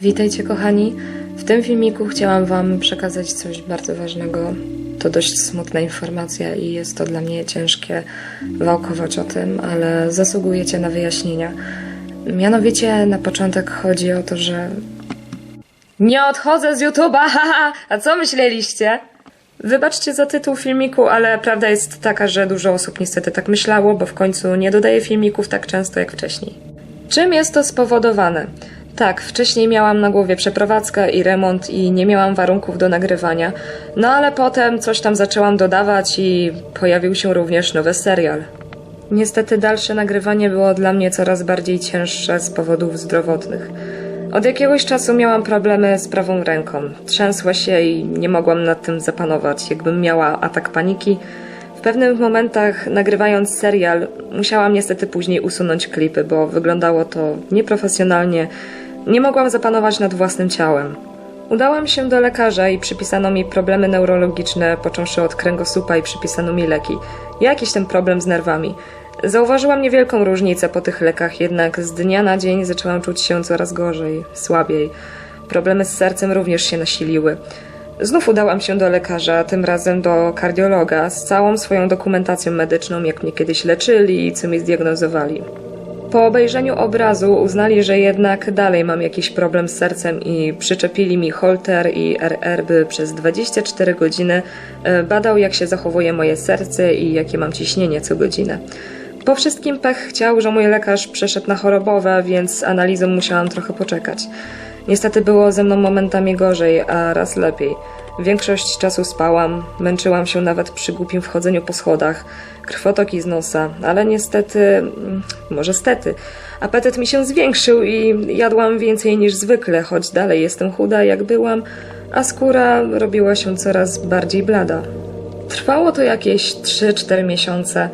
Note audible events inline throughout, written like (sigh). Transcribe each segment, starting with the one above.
Witajcie kochani. W tym filmiku chciałam Wam przekazać coś bardzo ważnego. To dość smutna informacja i jest to dla mnie ciężkie wałkować o tym, ale zasługujecie na wyjaśnienia. Mianowicie na początek chodzi o to, że nie odchodzę z YouTube'a! (laughs) A co myśleliście? Wybaczcie za tytuł filmiku, ale prawda jest taka, że dużo osób niestety tak myślało, bo w końcu nie dodaję filmików tak często jak wcześniej. Czym jest to spowodowane? Tak, wcześniej miałam na głowie przeprowadzkę i remont i nie miałam warunków do nagrywania, no ale potem coś tam zaczęłam dodawać i pojawił się również nowy serial. Niestety dalsze nagrywanie było dla mnie coraz bardziej cięższe z powodów zdrowotnych. Od jakiegoś czasu miałam problemy z prawą ręką. Trzęsła się i nie mogłam nad tym zapanować, jakbym miała atak paniki. W pewnych momentach, nagrywając serial, musiałam niestety później usunąć klipy, bo wyglądało to nieprofesjonalnie. Nie mogłam zapanować nad własnym ciałem. Udałam się do lekarza i przypisano mi problemy neurologiczne, począwszy od kręgosłupa i przypisano mi leki. Jakiś ten problem z nerwami. Zauważyłam niewielką różnicę po tych lekach, jednak z dnia na dzień zaczęłam czuć się coraz gorzej, słabiej. Problemy z sercem również się nasiliły. Znów udałam się do lekarza, tym razem do kardiologa, z całą swoją dokumentacją medyczną, jak mnie kiedyś leczyli i co mi zdiagnozowali. Po obejrzeniu obrazu uznali, że jednak dalej mam jakiś problem z sercem i przyczepili mi holter i RR, by przez 24 godziny e, badał, jak się zachowuje moje serce i jakie mam ciśnienie co godzinę. Po wszystkim pech chciał, że mój lekarz przeszedł na chorobowe, więc z analizą musiałam trochę poczekać. Niestety było ze mną momentami gorzej, a raz lepiej. Większość czasu spałam, męczyłam się nawet przy głupim wchodzeniu po schodach, krwotoki z nosa, ale niestety, mm, może stety, apetyt mi się zwiększył i jadłam więcej niż zwykle, choć dalej jestem chuda jak byłam, a skóra robiła się coraz bardziej blada. Trwało to jakieś 3-4 miesiące.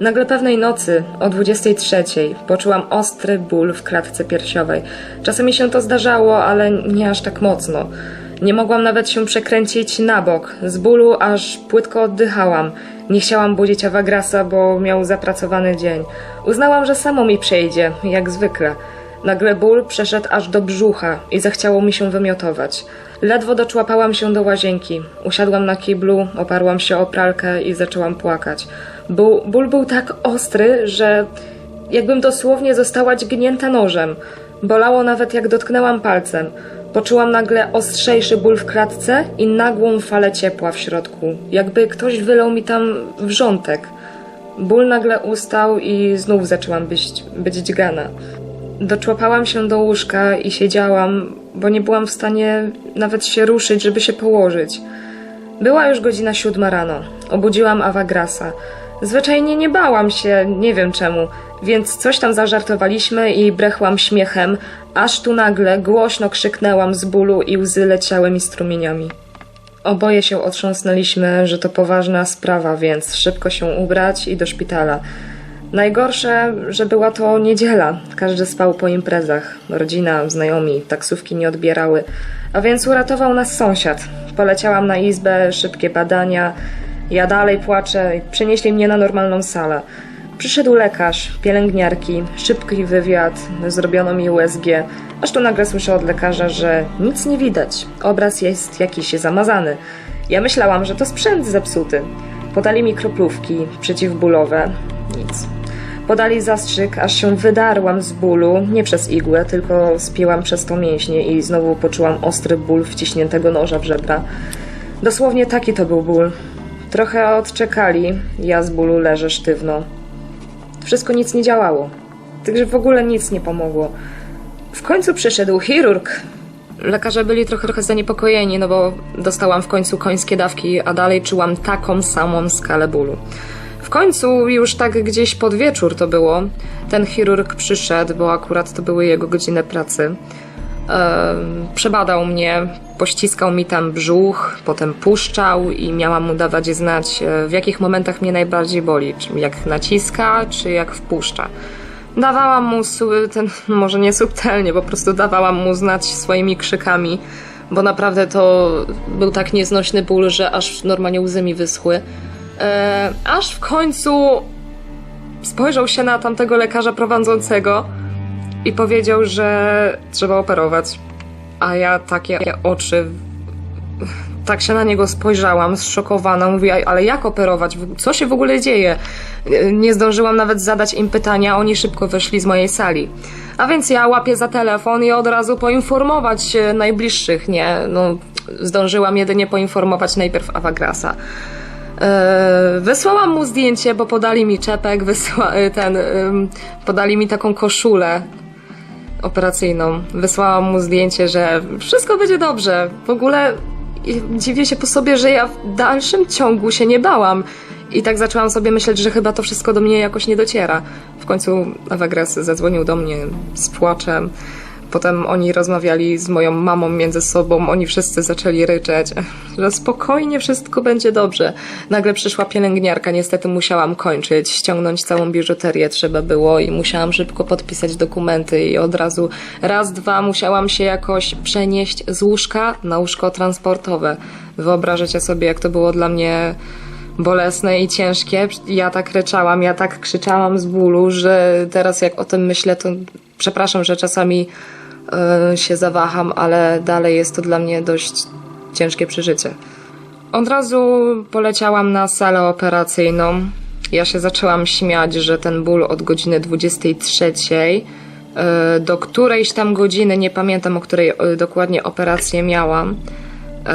Nagle pewnej nocy, o 23, poczułam ostry ból w klatce piersiowej. Czasami się to zdarzało, ale nie aż tak mocno. Nie mogłam nawet się przekręcić na bok. Z bólu aż płytko oddychałam. Nie chciałam budzić Awagrasa, bo miał zapracowany dzień. Uznałam, że samo mi przejdzie, jak zwykle. Nagle ból przeszedł aż do brzucha i zachciało mi się wymiotować. Ledwo doczłapałam się do łazienki. Usiadłam na kiblu, oparłam się o pralkę i zaczęłam płakać. Ból, ból był tak ostry, że jakbym dosłownie została dźgnięta nożem. Bolało nawet jak dotknęłam palcem. Poczułam nagle ostrzejszy ból w klatce i nagłą falę ciepła w środku, jakby ktoś wylał mi tam wrzątek. Ból nagle ustał i znów zaczęłam być, być dźgana. Doczłapałam się do łóżka i siedziałam, bo nie byłam w stanie nawet się ruszyć, żeby się położyć. Była już godzina siódma rano. Obudziłam Awagrasa. Zwyczajnie nie bałam się, nie wiem czemu, więc coś tam zażartowaliśmy i brechłam śmiechem, aż tu nagle głośno krzyknęłam z bólu i łzy leciały mi strumieniami. Oboje się otrząsnęliśmy, że to poważna sprawa, więc szybko się ubrać i do szpitala. Najgorsze, że była to niedziela. Każdy spał po imprezach. Rodzina, znajomi, taksówki nie odbierały. A więc uratował nas sąsiad. Poleciałam na izbę, szybkie badania. Ja dalej płaczę przenieśli mnie na normalną salę. Przyszedł lekarz, pielęgniarki, szybki wywiad, zrobiono mi USG, aż tu nagle słyszę od lekarza, że nic nie widać. Obraz jest jakiś zamazany. Ja myślałam, że to sprzęt zepsuty. Podali mi kroplówki przeciwbólowe. Nic. Podali zastrzyk, aż się wydarłam z bólu, nie przez igłę, tylko spięłam przez to mięśnie i znowu poczułam ostry ból wciśniętego noża w żebra. Dosłownie taki to był ból. Trochę odczekali, ja z bólu leżę sztywno. Wszystko nic nie działało. Także w ogóle nic nie pomogło. W końcu przyszedł chirurg. Lekarze byli trochę, trochę zaniepokojeni, no bo dostałam w końcu końskie dawki, a dalej czułam taką samą skalę bólu. W końcu, już tak gdzieś pod wieczór to było, ten chirurg przyszedł, bo akurat to były jego godziny pracy. Przebadał mnie, pościskał mi tam brzuch, potem puszczał i miałam mu dawać znać, e, w jakich momentach mnie najbardziej boli. Czy jak naciska, czy jak wpuszcza. Dawałam mu ten, (laughs) może nie subtelnie, po prostu dawałam mu znać swoimi krzykami, bo naprawdę to był tak nieznośny ból, że aż normalnie łzy mi wyschły. E, aż w końcu spojrzał się na tamtego lekarza prowadzącego i powiedział, że trzeba operować. a ja takie oczy tak się na niego spojrzałam, zszokowana. Mówię, ale jak operować? Co się w ogóle dzieje? Yy, Nie zdążyłam nawet zadać im pytania, oni szybko wyszli z mojej sali. A więc ja łapię za telefon i od razu poinformować e, najbliższych, nie? No, zdążyłam jedynie poinformować najpierw Awagrasa. Yy, Wysłałam mu zdjęcie, bo podali mi czepek, wysła, yy, ten, ym, podali mi taką koszulę operacyjną. Wysłałam mu zdjęcie, że wszystko będzie dobrze. W ogóle dziwię się po sobie, że ja w dalszym ciągu się nie bałam. I tak zaczęłam sobie myśleć, że chyba to wszystko do mnie jakoś nie dociera. W końcu Awagres zadzwonił do mnie z płaczem. Potem oni rozmawiali z moją mamą między sobą, oni wszyscy zaczęli ryczeć, że spokojnie wszystko będzie dobrze. Nagle przyszła pielęgniarka, niestety musiałam kończyć, ściągnąć całą biżuterię trzeba było i musiałam szybko podpisać dokumenty i od razu raz, dwa musiałam się jakoś przenieść z łóżka na łóżko transportowe. Wyobrażacie sobie, jak to było dla mnie bolesne i ciężkie. Ja tak ryczałam, ja tak krzyczałam z bólu, że teraz jak o tym myślę, to przepraszam, że czasami się zawaham, ale dalej jest to dla mnie dość ciężkie przeżycie. Od razu poleciałam na salę operacyjną. Ja się zaczęłam śmiać, że ten ból od godziny 23 e, do którejś tam godziny, nie pamiętam o której e, dokładnie operację miałam, e,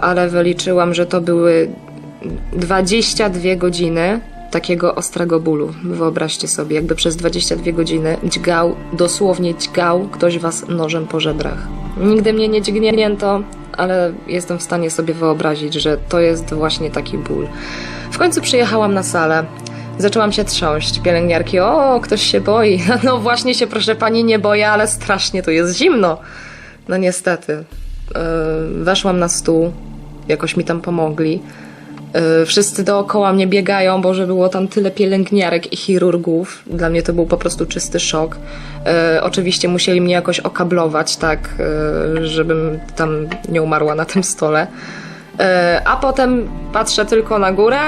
ale wyliczyłam, że to były 22 godziny takiego ostrego bólu. Wyobraźcie sobie, jakby przez 22 godziny dźgał, dosłownie dźgał ktoś was nożem po żebrach. Nigdy mnie nie dźgnięto, ale jestem w stanie sobie wyobrazić, że to jest właśnie taki ból. W końcu przyjechałam na salę. Zaczęłam się trząść. Pielęgniarki, o, ktoś się boi. (laughs) No właśnie się, proszę pani, nie boję, ale strasznie tu jest zimno. No niestety. Yy, weszłam na stół, jakoś mi tam pomogli. Yy, Wszyscy dookoła mnie biegają, bo że było tam tyle pielęgniarek i chirurgów. Dla mnie to był po prostu czysty szok. Yy, Oczywiście musieli mnie jakoś okablować, tak, yy, żebym tam nie umarła na tym stole. A potem patrzę tylko na górę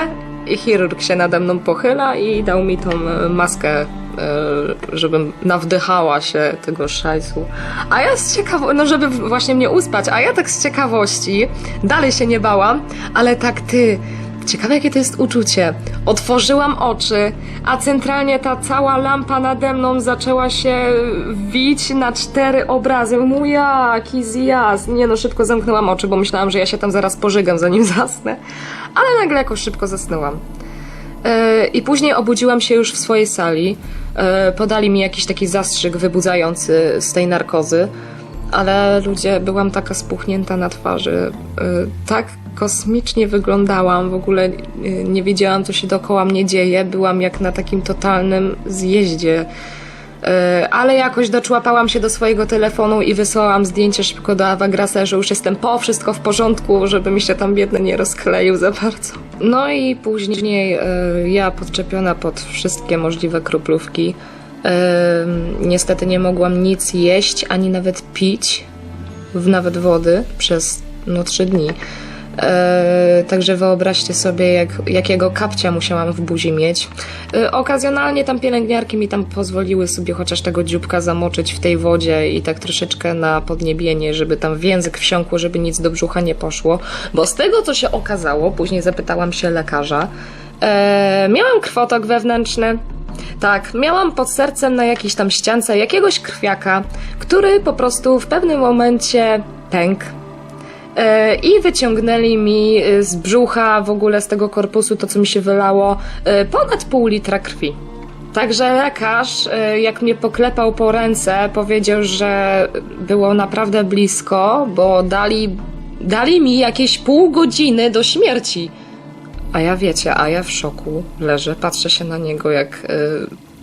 i chirurg się nade mną pochyla i dał mi tą maskę, żebym nawdychała się tego szajsu. A ja z ciekawości, no żeby właśnie mnie uspać, a ja tak z ciekawości, dalej się nie bałam, ale tak ty, ciekawe jakie to jest uczucie. Otworzyłam oczy, a centralnie ta cała lampa nade mną zaczęła się wić na cztery obrazy. Mój jaki zjazd. Nie no, szybko zamknęłam oczy, bo myślałam, że ja się tam zaraz pożygam zanim (laughs) zasnę. Ale nagle jakoś szybko zasnęłam. E, I później obudziłam się już w swojej sali. E, Podali mi jakiś taki zastrzyk wybudzający z tej narkozy, ale ludzie, byłam taka spuchnięta na twarzy. E, Tak kosmicznie wyglądałam, w ogóle e, nie wiedziałam, co się dookoła mnie dzieje. Byłam jak na takim totalnym zjeździe. E, Ale jakoś doczłapałam się do swojego telefonu i wysłałam zdjęcie szybko do Awagrasa, że już jestem po, wszystko w porządku, żeby mi się tam biedny nie rozkleił za bardzo. No i później e, ja podczepiona pod wszystkie możliwe kroplówki. E, niestety nie mogłam nic jeść, ani nawet pić, nawet wody przez no trzy dni. E, także wyobraźcie sobie, jak, jakiego kapcia musiałam w buzi mieć. E, okazjonalnie tam pielęgniarki mi tam pozwoliły sobie chociaż tego dzióbka zamoczyć w tej wodzie i tak troszeczkę na podniebienie, żeby tam w język wsiąkło, żeby nic do brzucha nie poszło. Bo z tego, co się okazało, później zapytałam się lekarza, e, miałam krwotok wewnętrzny. Tak, miałam pod sercem na jakiejś tam ściance jakiegoś krwiaka, który po prostu w pewnym momencie pękł. E, I wyciągnęli mi e, z brzucha, w ogóle z tego korpusu, to co mi się wylało, e, ponad pół litra krwi. Także lekarz, jak mnie poklepał po ręce, powiedział, że było naprawdę blisko, bo dali, dali mi jakieś pół godziny do śmierci. A ja wiecie, a ja w szoku leżę, patrzę się na niego jak.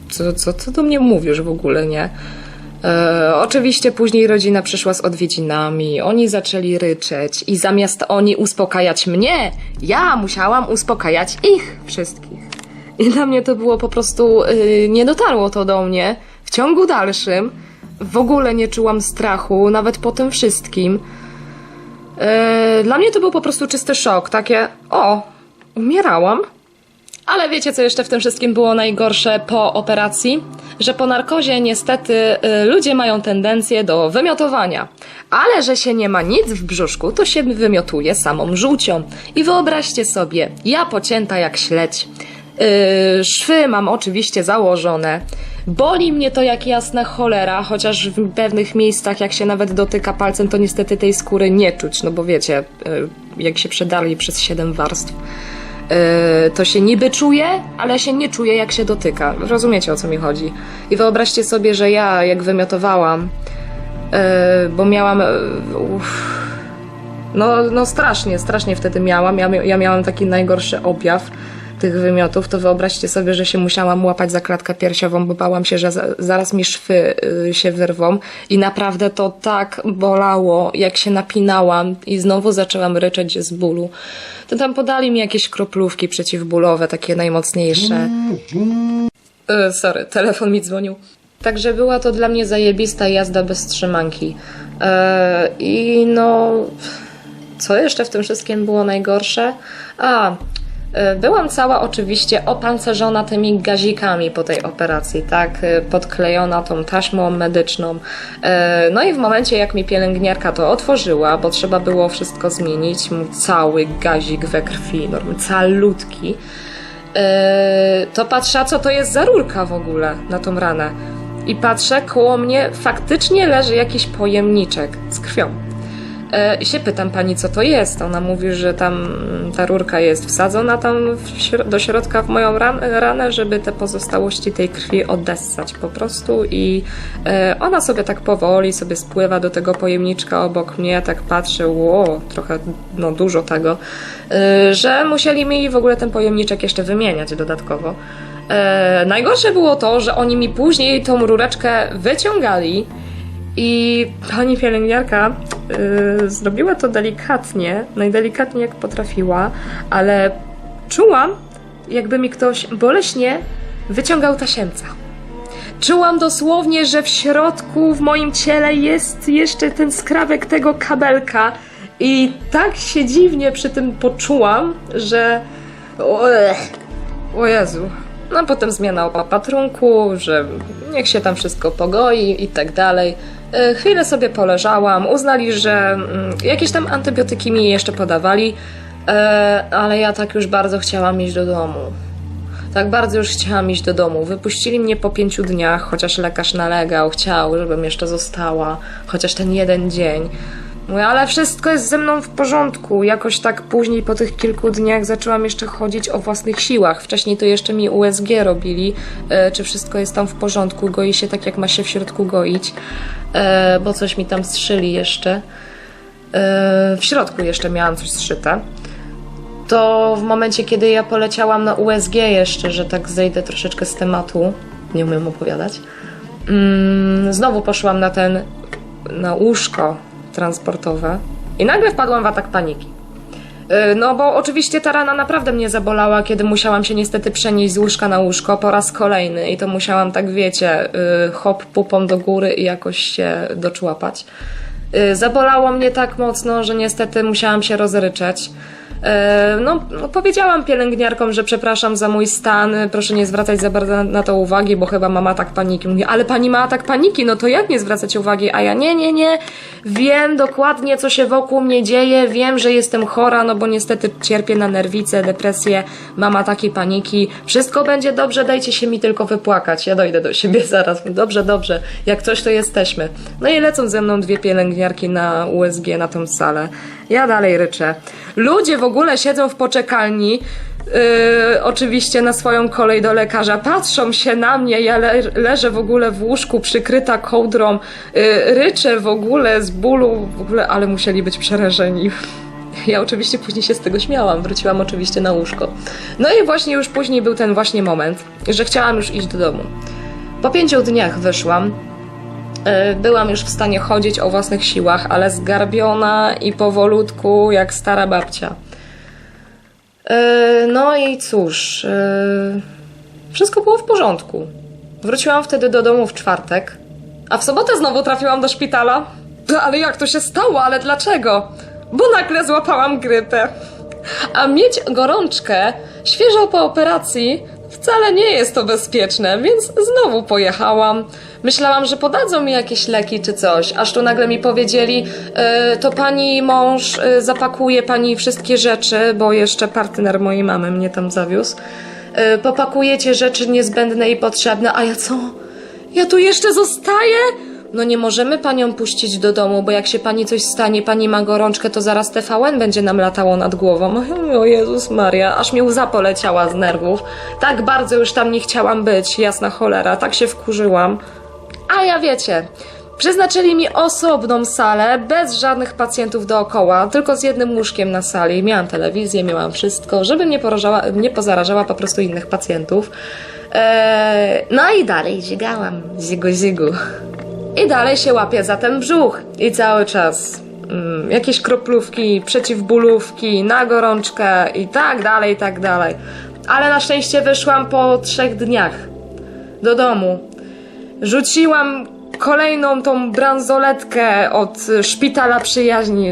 Co, co, co do mnie mówisz w ogóle, nie? E, oczywiście później rodzina przyszła z odwiedzinami, oni zaczęli ryczeć i zamiast oni uspokajać mnie, ja musiałam uspokajać ich wszystkich. I dla mnie to było po prostu, y, nie dotarło to do mnie w ciągu dalszym. W ogóle nie czułam strachu, nawet po tym wszystkim. E, Dla mnie to był po prostu czysty szok, takie, o, umierałam, Ale wiecie, co jeszcze w tym wszystkim było najgorsze po operacji? Że po narkozie niestety y, ludzie mają tendencję do wymiotowania. Ale że się nie ma nic w brzuszku, to się wymiotuje samą żółcią. I wyobraźcie sobie, ja pocięta jak śledź. Yy, szwy mam oczywiście założone. Boli mnie to jak jasna cholera, chociaż w pewnych miejscach, jak się nawet dotyka palcem, to niestety tej skóry nie czuć, no bo wiecie, yy, jak się przedali przez siedem warstw, to się niby czuje, ale się nie czuje jak się dotyka. Rozumiecie o co mi chodzi? I wyobraźcie sobie, że ja jak wymiotowałam, yy, bo miałam. Yy, uff, no, no strasznie, strasznie wtedy miałam. Ja, ja miałam taki najgorszy objaw tych wymiotów, to wyobraźcie sobie, że się musiałam łapać za klatkę piersiową, bo bałam się, że za, zaraz mi szwy y, się wyrwą i naprawdę to tak bolało, jak się napinałam i znowu zaczęłam ryczeć z bólu. To tam podali mi jakieś kroplówki przeciwbólowe, takie najmocniejsze. Y, sorry, telefon mi dzwonił. Także była to dla mnie zajebista jazda bez trzymanki. E, I no, co jeszcze w tym wszystkim było najgorsze? A, byłam cała oczywiście opancerzona tymi gazikami po tej operacji, tak? E, Podklejona tą taśmą medyczną. E, No i w momencie, jak mi pielęgniarka to otworzyła, bo trzeba było wszystko zmienić, mu cały gazik we krwi, normalnie calutki, e, to patrzę, co to jest za rurka w ogóle na tą ranę. I patrzę, koło mnie faktycznie leży jakiś pojemniczek z krwią. E, I się pytam pani, co to jest. Ona mówi, że tam ta rurka jest wsadzona tam do środka w moją ran- ranę, żeby te pozostałości tej krwi odessać po prostu. I e, ona sobie tak powoli sobie spływa do tego pojemniczka obok mnie. Tak patrzę, ło, trochę, no dużo tego, e, że musieli mi w ogóle ten pojemniczek jeszcze wymieniać dodatkowo. Najgorsze było to, że oni mi później tą rureczkę wyciągali i pani pielęgniarka y, zrobiła to delikatnie, najdelikatniej jak potrafiła, ale czułam, jakby mi ktoś boleśnie wyciągał tasiemca. Czułam dosłownie, że w środku, w moim ciele jest jeszcze ten skrawek tego kabelka i tak się dziwnie przy tym poczułam, że... O, o Jezu. No potem zmiana opatrunku, że niech się tam wszystko pogoi i tak dalej. E, Chwilę sobie poleżałam, uznali, że mm, jakieś tam antybiotyki mi jeszcze podawali, e, ale ja tak już bardzo chciałam iść do domu. Tak bardzo już chciałam iść do domu. Wypuścili mnie po pięciu dniach, chociaż lekarz nalegał, chciał, żebym jeszcze została, chociaż ten jeden dzień. Mówię, ale wszystko jest ze mną w porządku. Jakoś tak później, po tych kilku dniach, zaczęłam jeszcze chodzić o własnych siłach. Wcześniej to jeszcze mi USG robili, e, czy wszystko jest tam w porządku, goi się tak, jak ma się w środku goić, e, bo coś mi tam strzyli jeszcze. E, w środku jeszcze miałam coś zszyte. To w momencie, kiedy ja poleciałam na USG jeszcze, że tak zejdę troszeczkę z tematu, nie umiem opowiadać, mm, znowu poszłam na ten, na łóżko transportowe i nagle wpadłam w atak paniki. Yy, No bo oczywiście ta rana naprawdę mnie zabolała, kiedy musiałam się niestety przenieść z łóżka na łóżko po raz kolejny i to musiałam tak wiecie, yy, hop pupą do góry i jakoś się doczłapać. Yy, Zabolało mnie tak mocno, że niestety musiałam się rozryczeć. Yy, No, powiedziałam pielęgniarkom, że przepraszam za mój stan, proszę nie zwracać za bardzo na- to uwagi, bo chyba mam atak paniki. Mówi, ale pani ma atak paniki, no to jak nie zwracać uwagi? A ja nie, nie, nie, wiem dokładnie, co się wokół mnie dzieje, wiem, że jestem chora, no bo niestety cierpię na nerwice, depresję, mam ataki paniki, wszystko będzie dobrze, dajcie się mi tylko wypłakać, ja dojdę do siebie (laughs) zaraz, dobrze, dobrze, jak coś to jesteśmy. No i lecą ze mną dwie pielęgniarki na USG, na tą salę. Ja dalej ryczę. Ludzie w ogóle siedzą w poczekalni, Yy, oczywiście na swoją kolej do lekarza. Patrzą się na mnie, ja le leżę w ogóle w łóżku przykryta kołdrą, yy, ryczę w ogóle z bólu, w ogóle, ale musieli być przerażeni. Ja oczywiście później się z tego śmiałam, wróciłam oczywiście na łóżko. No i właśnie już później był ten właśnie moment, że chciałam już iść do domu. Po pięciu dniach wyszłam, Byłam już w stanie chodzić o własnych siłach, ale zgarbiona i powolutku jak stara babcia. E, No i cóż, e, wszystko było w porządku. Wróciłam wtedy do domu w czwartek, a w sobotę znowu trafiłam do szpitala. No, Ale jak to się stało? Ale dlaczego? Bo nagle złapałam grypę. A mieć gorączkę świeżo po operacji. Wcale nie jest to bezpieczne, więc znowu pojechałam. Myślałam, że podadzą mi jakieś leki czy coś, aż tu nagle mi powiedzieli, e, to pani mąż e, zapakuje pani wszystkie rzeczy, bo jeszcze partner mojej mamy mnie tam zawiózł. E, popakujecie rzeczy niezbędne i potrzebne, a ja co? Ja tu jeszcze zostaję? No nie możemy panią puścić do domu, bo jak się pani coś stanie, pani ma gorączkę, to zaraz TVN będzie nam latało nad głową. (laughs) O Jezus Maria, aż mi łza poleciała z nerwów. Tak bardzo już tam nie chciałam być, jasna cholera, tak się wkurzyłam. A ja wiecie, przeznaczyli mi osobną salę, bez żadnych pacjentów dookoła, tylko z jednym łóżkiem na sali. Miałam telewizję, miałam wszystko, żeby nie, porażała, nie pozarażała po prostu innych pacjentów. Eee, no i dalej zigałam, zigu zigu. I dalej się łapię za ten brzuch. I cały czas mm, jakieś kroplówki, przeciwbólówki, na gorączkę i tak dalej, i tak dalej. Ale na szczęście wyszłam po trzech dniach do domu. Rzuciłam kolejną tą bransoletkę od szpitala przyjaźni.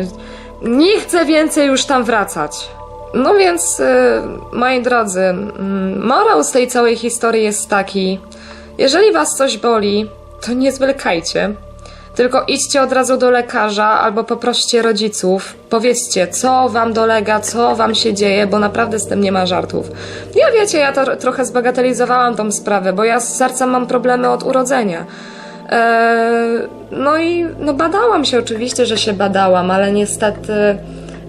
Nie chcę więcej już tam wracać. No więc, y, moi drodzy, mm, morał z tej całej historii jest taki: jeżeli was coś boli, to nie zwlekajcie. Tylko idźcie od razu do lekarza albo poproście rodziców. Powiedzcie, co wam dolega, co wam się dzieje, bo naprawdę z tym nie ma żartów. Ja wiecie, ja to trochę zbagatelizowałam tą sprawę, bo ja z sercem mam problemy od urodzenia. Eee, no i no badałam się oczywiście, że się badałam, ale niestety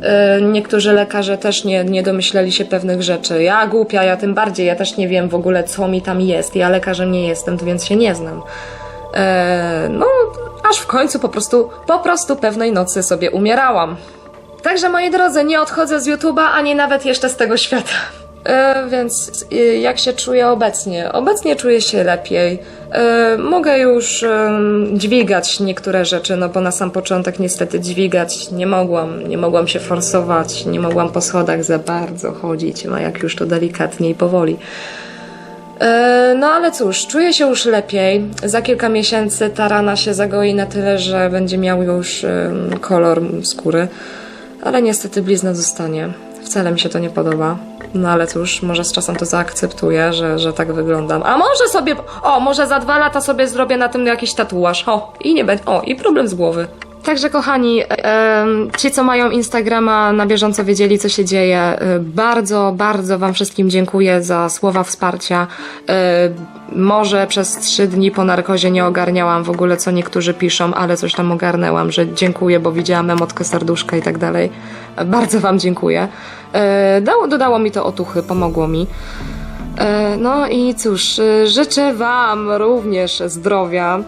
e, niektórzy lekarze też nie, nie domyśleli się pewnych rzeczy. Ja głupia, ja tym bardziej, ja też nie wiem w ogóle co mi tam jest. Ja lekarzem nie jestem, więc się nie znam. E, no, aż w końcu po prostu, po prostu pewnej nocy sobie umierałam. Także moi drodzy, nie odchodzę z YouTube'a, ani nawet jeszcze z tego świata. E, więc e, jak się czuję obecnie? Obecnie czuję się lepiej. E, mogę już em, dźwigać niektóre rzeczy, no bo na sam początek niestety dźwigać nie mogłam. Nie mogłam się forsować, nie mogłam po schodach za bardzo chodzić, no jak już to delikatnie i powoli. E, No ale cóż, czuję się już lepiej. Za kilka miesięcy ta rana się zagoi na tyle, że będzie miał już kolor skóry. Ale niestety blizna zostanie. Wcale mi się to nie podoba. No ale cóż, może z czasem to zaakceptuję, że, że tak wyglądam. A może sobie. O, może za dwa lata sobie zrobię na tym jakiś tatuaż. O, i nie będzie. O, i problem z głowy. Także kochani, em, ci co mają Instagrama na bieżąco wiedzieli co się dzieje. Y, Bardzo, bardzo wam wszystkim dziękuję za słowa wsparcia. Y, Może przez trzy dni po narkozie nie ogarniałam w ogóle co niektórzy piszą, ale coś tam ogarnęłam, że dziękuję, bo widziałam emotkę serduszka i tak dalej. Bardzo wam dziękuję. Dało, dodało mi to otuchy, pomogło mi. E, No i cóż, życzę Wam również zdrowia,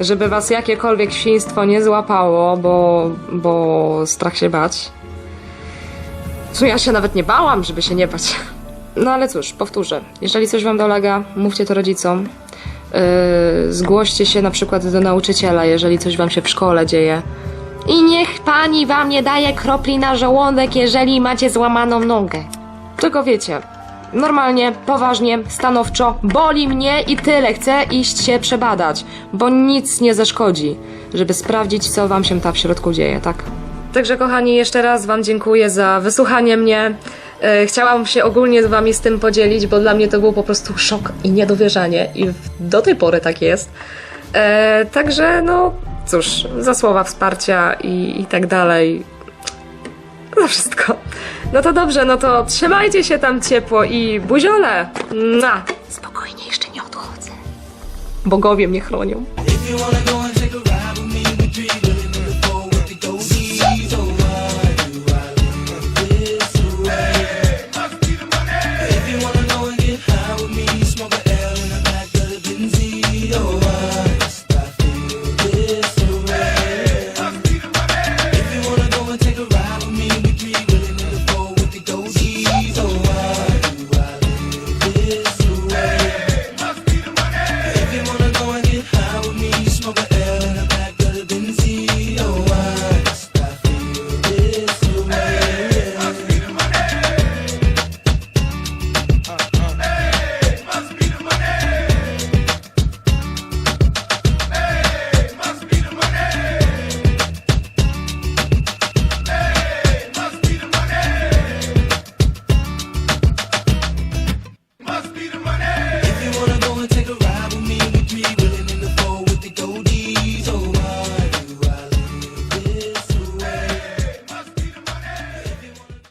żeby Was jakiekolwiek świństwo nie złapało, bo, bo strach się bać. Co ja się nawet nie bałam, żeby się nie bać. No ale cóż, powtórzę. Jeżeli coś Wam dolega, mówcie to rodzicom. Yy, zgłoście się na przykład do nauczyciela, jeżeli coś Wam się w szkole dzieje. I niech pani Wam nie daje kropli na żołądek, jeżeli macie złamaną nogę. Tylko wiecie, normalnie, poważnie, stanowczo, boli mnie i tyle, chcę iść się przebadać, bo nic nie zaszkodzi, żeby sprawdzić, co wam się tam w środku dzieje, tak? Także kochani, jeszcze raz wam dziękuję za wysłuchanie mnie. E, Chciałam się ogólnie z wami z tym podzielić, bo dla mnie to był po prostu szok i niedowierzanie i do tej pory tak jest. E, także no, cóż, za słowa wsparcia i, i tak dalej. Za wszystko. No to dobrze, no to trzymajcie się tam ciepło i buziole! Na! Spokojnie, jeszcze nie odchodzę. Bogowie mnie chronią. If you wanna go